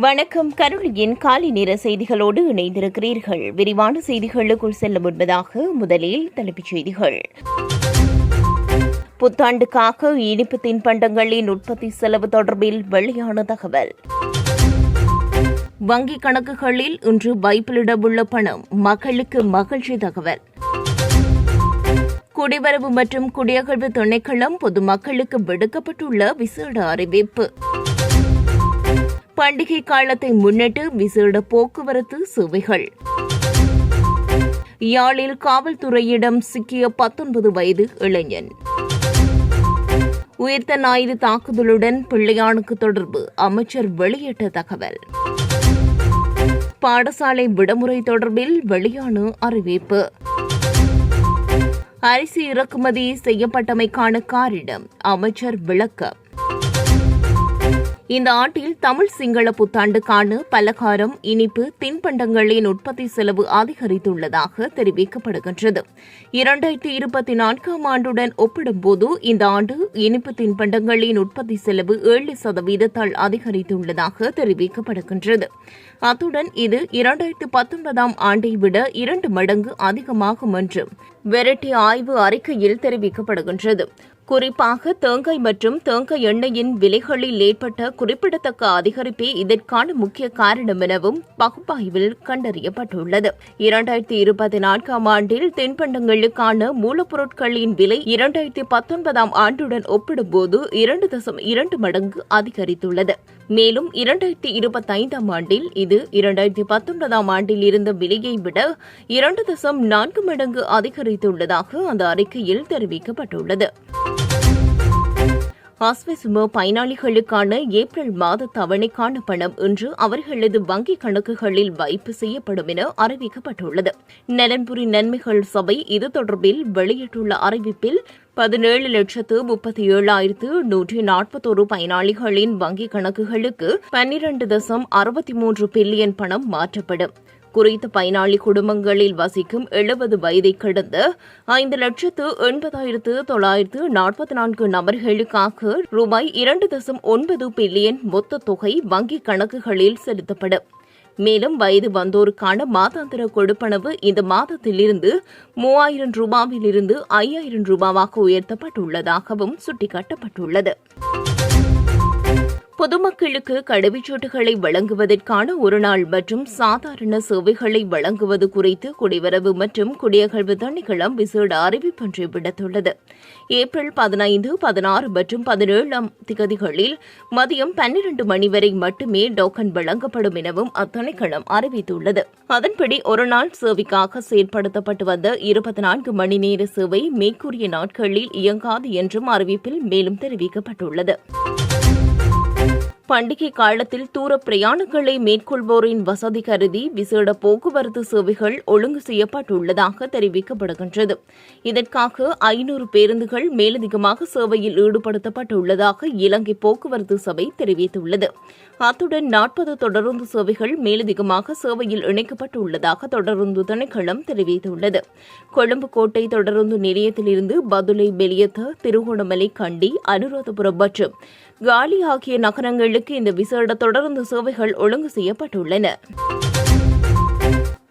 வணக்கம். கருளியின் காலை நேர செய்திகளோடு இணைந்திருக்கிறீர்கள். விரிவான செய்திகளுக்குள் செல்ல முன்பதாக முதலில் தலைப்புச் செய்திகள். புத்தாண்டுக்காக இனிப்பு தின்பண்டங்களின் உற்பத்தி செலவு தொடர்பில் வெளியான தகவல். வங்கிக் கணக்குகளில் இன்று வைப்பிலிடவுள்ள பணம் மக்களுக்கு மகிழ்ச்சி தகவல். குடிவரவு மற்றும் குடியகழ்வு திணைக்களம் பொதுமக்களுக்கு விடுக்கப்பட்டுள்ள விசேட அறிவிப்பு. பண்டிகை காலத்தை முன்னிட்டு விசேட போக்குவரத்து சேவைகள். யாழில் காவல்துறையிடம் சிக்கிய பத்தொன்பது வயது இளைஞன். உயிர்த்த ஞாயிறு தாக்குதலுடன் பிள்ளையானுக்கு தொடர்பு அமைச்சர் வெளியிட்ட தகவல். பாடசாலை விடுமுறை தொடர்பில் வெளியான அறிவிப்பு. அரிசி இறக்குமதி செய்யப்பட்டமைக்கான காரிடம் அமைச்சர் விளக்கம். இந்த ஆண்டில் தமிழ் சிங்கள புத்தாண்டுக்கான பலகாரம் இனிப்பு தின்பண்டங்களின் உற்பத்தி செலவு அதிகரித்துள்ளதாக தெரிவிக்கப்படுகின்றது. இரண்டாயிரத்தி இருபத்தி நான்காம் ஆண்டுடன் ஒப்பிடும்போது இந்த ஆண்டு இனிப்பு தின்பண்டங்களின் உற்பத்தி செலவு ஏழு சதவீதத்தால் அதிகரித்துள்ளதாக தெரிவிக்கப்படுகின்றது. அத்துடன் இது இரண்டாயிரத்து பத்தொன்பதாம் ஆண்டை விட இரண்டு மடங்கு அதிகமாகும் என்று வெரட்டி ஆய்வு அறிக்கையில் தெரிவிக்கப்படுகின்றது. குறிப்பாக தேங்காய் மற்றும் தேங்காய் எண்ணெயின் விலைகளில் ஏற்பட்ட குறிப்பிடத்தக்க அதிகரிப்பே இதற்கான முக்கிய காரணம் எனவும் பகுப்பாய்வில் கண்டறியப்பட்டுள்ளது. இரண்டாயிரத்தி இருபத்தி நான்காம் ஆண்டில் தின்பண்டங்களுக்கான மூலப்பொருட்களின் விலை இரண்டாயிரத்தி பத்தொன்பதாம் ஆண்டுடன் ஒப்பிடும்போது இரண்டு தசம் இரண்டு மடங்கு அதிகரித்துள்ளது. மேலும் இரண்டாயிரத்தி இருபத்தைந்தாம் ஆண்டில் இது இரண்டாயிரத்தி பத்தொன்பதாம் ஆண்டில் இருந்த விலையை விட இரண்டு தசம் நான்கு மடங்கு அதிகரித்துள்ளதாக அந்த அறிக்கையில் தெரிவிக்கப்பட்டுள்ளது. ஆஸ்வெசுமோ பயனாளிகளுக்கான ஏப்ரல் மாத தவணைக்கான பணம் இன்று அவர்களது வங்கிக் கணக்குகளில் வைப்பு செய்யப்படும் என அறிவிக்கப்பட்டுள்ளது. நலன்புரி நன்மைகள் சபை இது தொடர்பில் வெளியிட்டுள்ள அறிவிப்பில் பதினேழு லட்சத்து முப்பத்தி ஏழாயிரத்து நூற்றி நாற்பத்தோரு பயனாளிகளின் வங்கிக் கணக்குகளுக்கு பன்னிரண்டு தசம் அறுபத்தி மூன்று பில்லியன் பணம் மாற்றப்படும். குறித்த பயனாளி குடும்பங்களில் வசிக்கும் எழுபது வயதை கடந்த ஐந்து லட்சத்து எண்பதாயிரத்து தொள்ளாயிரத்து நாற்பத்தி நான்கு நபர்களுக்காக ரூபாய் இரண்டு தசம் ஒன்பது பில்லியன் மொத்த தொகை வங்கிக் கணக்குகளில் செலுத்தப்படும். மேலும் வயது வந்தோருக்கான மாதாந்திர கொடுப்பனவு இந்த மாதத்திலிருந்து மூவாயிரம் ரூபாவிலிருந்து ஐயாயிரம் ரூபாவாக உயர்த்தப்பட்டுள்ளதாகவும் சுட்டிக்காட்டப்பட்டுள்ளது. பொதுமக்களுக்கு கடவுச்சீட்டுகளை வழங்குவதற்கான ஒருநாள் மற்றும் சாதாரண சேவைகளை வழங்குவது குறித்து குடிவரவு மற்றும் குடியகழ்வு திணைக்களம் விசேட அறிவிப்பொன்றை விடுத்துள்ளது. ஏப்ரல் பதினைந்து பதினாறு மற்றும் பதினேழாம் திகதிகளில் மதியம் பன்னிரண்டு மணி வரை மட்டுமே டோக்கன் வழங்கப்படும் எனவும் அத்திணைக்களம் அறிவித்துள்ளது. அதன்படி ஒருநாள் சேவைக்காக செயற்படுத்தப்பட்டு வந்த இருபத்தி நான்கு மணி நேர சேவை மேற்கூறிய நாட்களில் இயங்காது என்றும் அறிவிப்பில் மேலும் தெரிவிக்கப்பட்டுள்ளது. பண்டிகை காலத்தில் தூர பிரயாணங்களை மேற்கொள்வோரின் வசதி கருதி விசேட போக்குவரத்து சேவைகள் ஒழுங்கு செய்யப்பட்டுள்ளதாக தெரிவிக்கப்படுகின்றது. இதற்காக ஐநூறு பேருந்துகள் மேலதிகமாக சேவையில் ஈடுபடுத்தப்பட்டுள்ளதாக இலங்கை போக்குவரத்து சபை தெரிவித்துள்ளது. அத்துடன் நாற்பது தொடருந்து சேவைகள் மேலதிகமாக சேவையில் இணைக்கப்பட்டுள்ளதாக தொடருந்து திணைக்களம் தெரிவித்துள்ளது. கொழும்பு கோட்டை தொடருந்து நிலையத்திலிருந்து பதுளை பெலியத்த திருகோணமலை கண்டி அனுராதபுரம் மற்றும் காலி ஆகிய நகரங்களுக்கு இந்த விசேட தொடருந்து சேவைகள் ஒழுங்கு செய்யப்பட்டுள்ளன.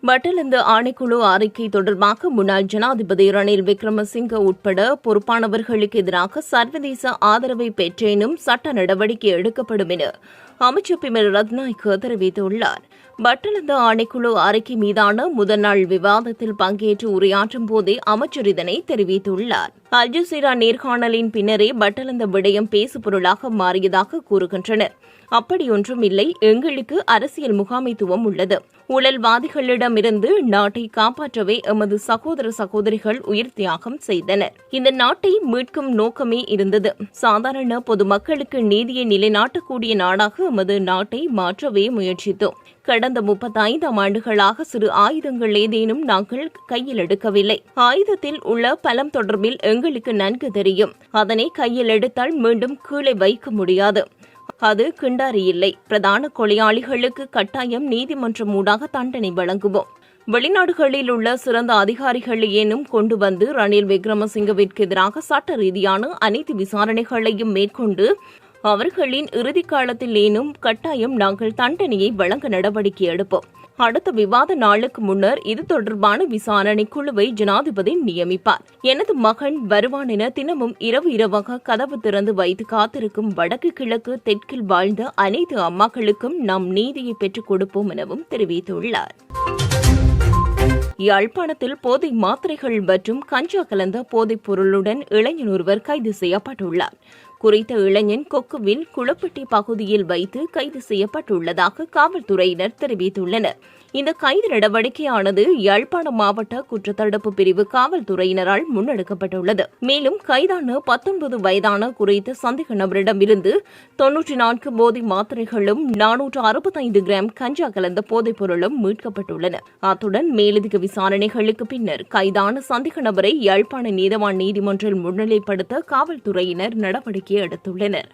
வட்டலந்து ஆணைக்குழு அறிக்கை தொடர்பாக முன்னாள் ஜனாதிபதி ரணில் விக்ரமசிங்க உட்பட பொறுப்பானவர்களுக்கு எதிராக சர்வதேச ஆதரவை பெற்றேனும் சட்ட நடவடிக்கை எடுக்கப்படும் என அமைச்சர் பிமர் ரத்நாய்க்கு தெரிவித்துள்ளார். வட்டலந்து ஆணைக்குழு அறிக்கை மீதான முதல் நாள் விவாதத்தில் பங்கேற்று உரையாற்றும் போதே அமைச்சர் இதனை தெரிவித்துள்ளார். அல்ஜசீரா நேர்காணலின் பின்னரே பட்டலந்த விடயம் பேசுபொருளாக மாறியதாக கூறுகின்றனர். அப்படியொன்றும் இல்லை. எங்களுக்கு அரசியல் முகாமைத்துவம் உள்ளது. ஊழல்வாதிகளிடமிருந்து நாட்டை காப்பாற்றவே எமது சகோதர சகோதரிகள் உயிர் தியாகம் செய்தனர். இந்த நாட்டை மீட்கும் நோக்கமே இருந்தது. சாதாரண பொதுமக்களுக்கு நீதியை நிலைநாட்டக்கூடிய நாடாக எமது நாட்டை மாற்றவே முயற்சித்தோம். கடந்த முப்பத்தைந்தாம் ஆண்டுகளாக சிறு ஆயுதங்கள் ஏதேனும் நாங்கள் கையில் எடுக்கவில்லை. ஆயுதத்தில் உள்ள பலம் தொடர்பில் எங்களுக்கு நன்கு தெரியும். அதனை கையில் எடுத்தால் மீண்டும் கீழே வைக்க முடியாது. அது கிண்டாரி இல்லை. பிரதான கொலையாளிகளுக்கு கட்டாயம் நீதிமன்றம் ஊடாக தண்டனை வழங்குவோம். வெளிநாடுகளில் உள்ள சிறந்த அதிகாரிகள் ஏனும் கொண்டு வந்து ரணில் விக்ரமசிங்கவிற்கு எதிராக சட்ட ரீதியான அனைத்து விசாரணைகளையும் மேற்கொண்டு அவர்களின் இறுதி காலத்திலேனும் கட்டாயம் நாங்கள் தண்டனையை வழங்க நடவடிக்கை எடுப்போம். அடுத்த விவாத நாளுக்கு முன்னர் இது தொடர்பான விசாரணை குழுவை ஜனாதிபதி நியமிப்பார். எனது மகன் வருவான் என தினமும் இரவு இரவாக கதவு திறந்து வைத்து காத்திருக்கும் வடக்கு கிழக்கு தெற்கில் வாழ்ந்த அனைத்து அம்மாக்களுக்கும் நாம் நீதியை பெற்றுக் கொடுப்போம் எனவும் தெரிவித்துள்ளார். யாழ்ப்பாணத்தில் போதை மாத்திரைகள் மற்றும் கஞ்சா கலந்த போதைப் பொருளுடன் இளைஞர் ஒருவர் கைது செய்யப்பட்டுள்ளார். குறித்த இளைஞன் கொக்குவில் குளப்பட்டி பகுதியில் வைத்து கைது செய்யப்பட்டுள்ளதாக காவல்துறையினர் தெரிவித்துள்ளனர். இந்த கைது நடவடிக்கையானது யாழ்ப்பாணம் மாவட்ட குற்றத்தடுப்பு பிரிவு காவல்துறையினரால் முன்னெடுக்கப்பட்டுள்ளது. மேலும் கைதான பத்தொன்பது வயதான குறித்த சந்தேக நபரிடமிருந்து தொன்னூற்றி நான்கு போதை மாத்திரைகளும் நானூற்று அறுபத்தைந்து கிராம் கஞ்சா கலந்த போதைப் பொருளும் மீட்கப்பட்டுள்ளன. அத்துடன் மேலதிக விசாரணைகளுக்கு பின்னர் கைதான சந்தேக நபரை யாழ்ப்பாண நீதவான் நீதிமன்றில் முன்னிலைப்படுத்த காவல்துறையினர் நடவடிக்கை எடுத்துள்ளனர்.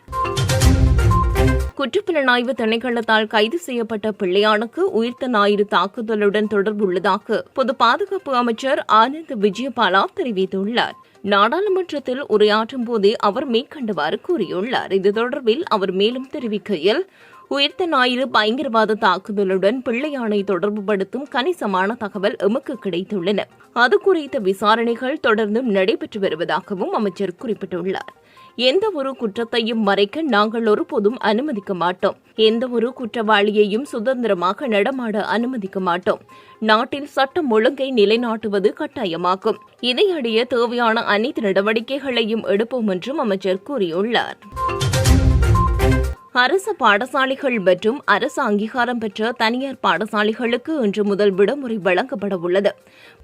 குற்றப்புலனாய்வு திணைக்களத்தால் கைது செய்யப்பட்ட பிள்ளையானுக்கு உயிர்த்த ஞாயிறு தாக்குதலுடன் தொடர்புள்ளதாக பொது பாதுகாப்பு அமைச்சர் ஆனந்த் விஜயபாலா தெரிவித்துள்ளார். நாடாளுமன்றத்தில் உரையாற்றும் போதே அவர் மேற்கண்டவாறு கூறியுள்ளார். இது தொடர்பில் அவர் மேலும் தெரிவிக்கையில் உயிர்த்த ஞாயிறு பயங்கரவாத தாக்குதலுடன் பிள்ளையானை தொடர்புபடுத்தும் கணிசமான தகவல் எமக்கு கிடைத்துள்ளன. அது குறித்த விசாரணைகள் தொடர்ந்தும் நடைபெற்று வருவதாகவும் அமைச்சர் குறிப்பிட்டுள்ளார். எந்த ஒரு குற்றத்தையும் மறைக்க நாங்கள் ஒருபோதும் அனுமதிக்க மாட்டோம். எந்த ஒரு குற்றவாளியையும் சுதந்திரமாக நடமாட அனுமதிக்க மாட்டோம். நாட்டில் சட்டம் ஒழுங்கை நிலைநாட்டுவது கட்டாயமாகும். இதையடைய தேவையான அனைத்து நடவடிக்கைகளையும் எடுப்போம் என்றும் அமைச்சர் கூறியுள்ளார். அரசு பாடசாலைகள் மற்றும் அரசு அங்கீகாரம் பெற்ற தனியார் பாடசாலைகளுக்கு இன்று முதல் விடுமுறை வழங்கப்பட உள்ளது.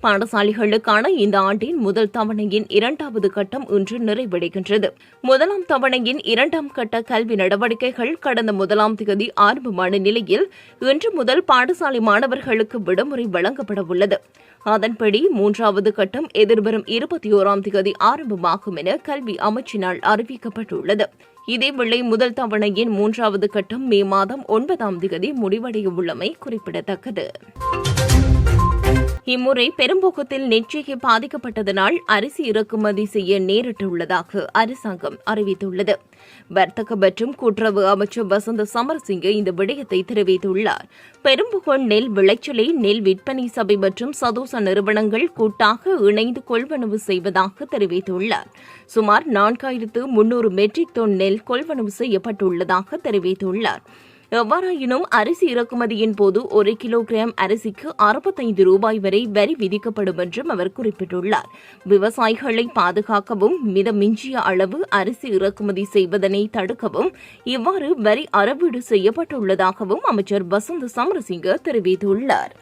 பாடசாலைகளுக்கான இந்த ஆண்டின் முதல் தவணையின் இரண்டாவது கட்டம் இன்று நிறைவடைகின்றது. முதலாம் தவணையின் இரண்டாம் கட்ட கல்வி நடவடிக்கைகள் கடந்த முதலாம் தேதி ஆரம்பமான நிலையில் இன்று முதல் பாடசாலை மாணவர்களுக்கு விடுமுறை வழங்கப்பட உள்ளது. அதன்படி மூன்றாவது கட்டம் எதிர்வரும் இருபத்தி ஓராம் தேதி ஆரம்பமாகும் என கல்வி அமைச்சினால் அறிவிக்கப்பட்டுள்ளது. இதேவேளை முதல் தவணையின் மூன்றாவது கட்டம் மே மாதம் ஒன்பதாம் தேதி முடிவடைய உள்ளமை குறிப்பிடத்தக்கது. இம்முறை பெரும்பூக்கத்தில் நெற்றிகை பாதிக்கப்பட்டதனால் அரிசி இறக்குமதி செய்ய நேரிட்டுள்ளதாக அரசாங்கம் அறிவித்துள்ளது. வர்த்தக மற்றும் கூட்டுறவு அமைச்சர் வசந்த சமரசிங்க இந்த விடயத்தை தெரிவித்துள்ளார். பெரும்புகோள் நெல் விளைச்சலை நெல் விற்பனை சபை மற்றும் சதோச நிறுவனங்கள் கூட்டாக இணைந்து கொள்வனவு செய்வதாக தெரிவித்துள்ளார். சுமார் நான்காயிரத்து முன்னூறு மெட்ரிக் டன் நெல் கொள்வனவு செய்யப்பட்டுள்ளதாக தெரிவித்துள்ளார். எவ்வாறாயினும் அரிசி இறக்குமதியின் போது ஒரு கிலோகிராம் அரிசிக்கு அறுபத்தைந்து ரூபாய் வரை வரி விதிக்கப்படும் என்றும் அவர் குறிப்பிட்டுள்ளார். விவசாயிகளை பாதுகாக்கவும் மிதமிஞ்சிய அளவு அரிசி இறக்குமதி செய்வதனை தடுக்கவும் இவ்வாறு வரி அறவீடு செய்யப்பட்டுள்ளதாகவும் அமைச்சர் வசந்த் சமரசிங்க தெரிவித்துள்ளார்.